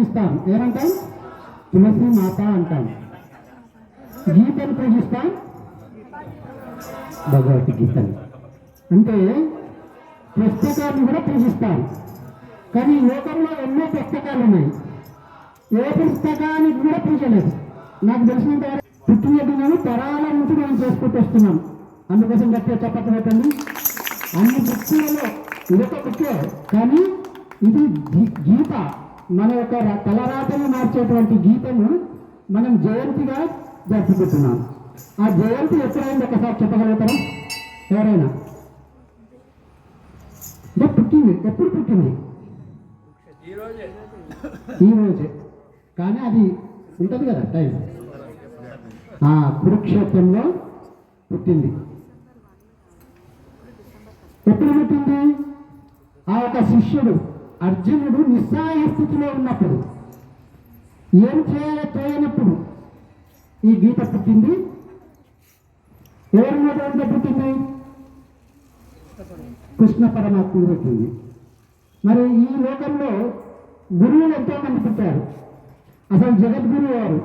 పూజిస్తాం ఏమంటాం తులసి మాత అంటాం. గీతను పూజిస్తాం భగవద్గీతను అంటే పుస్తకాన్ని కూడా పూజిస్తాం కానీ లోకంలో ఎన్నో పుస్తకాలు ఉన్నాయి. ఏ పుస్తకానికి కూడా పూజ లేదు నాకు తెలిసినంత వరకు తరాల నుంచి మనం చేసుకుంటూ వస్తున్నాం. అందుకోసం గట్టిగా చెప్పక పెట్టండి అన్ని బుక్కులలో ఇదొక బుక్కే కానీ ఇది గీత. మన యొక్క తలరాతను మార్చేటువంటి గీతను మనం జయంతిగా జరుపుకుంటున్నాం. ఆ జయంతి ఎప్పుడైంది ఒకసారి చెప్పగలుగుతారా? ఎవరైనా? అంటే పుట్టింది. ఎప్పుడు పుట్టింది? ఈ రోజే. కానీ అది ఉంటుంది కదా టైం. ఆ, కురుక్షేత్రంలో పుట్టింది. ఎప్పుడు పుట్టింది? ఆ యొక్క శిష్యుడు. అర్జునుడు నిస్సహాయ స్థితిలో ఉన్నప్పుడు ఏం చేయాలో తోయనప్పుడు ఈ గీత పుట్టింది. ఎవరి నోటి పుట్టింది? కృష్ణ పరమాత్మ పుట్టింది. మరి ఈ లోకంలో గురువులు ఎంతో మంది పుట్టారు? అసలు జగద్గురు వారు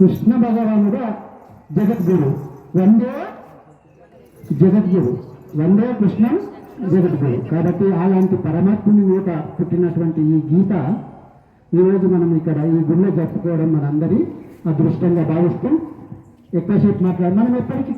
కృష్ణ భగవానుడు జగద్గురు. వందే జగద్గురు. వందే కృష్ణ. జరుగుతుంది కాబట్టి అలాంటి పరమాత్ముని నోట పుట్టినటువంటి ఈ గీత ఈరోజు మనం ఇక్కడ ఈ గుళ్ళో జరుపుకోవడం మనందరి అదృష్టంగా భావిస్తూ. ఎక్కువసేపు మాట్లాడు మనం ఎప్పటికీ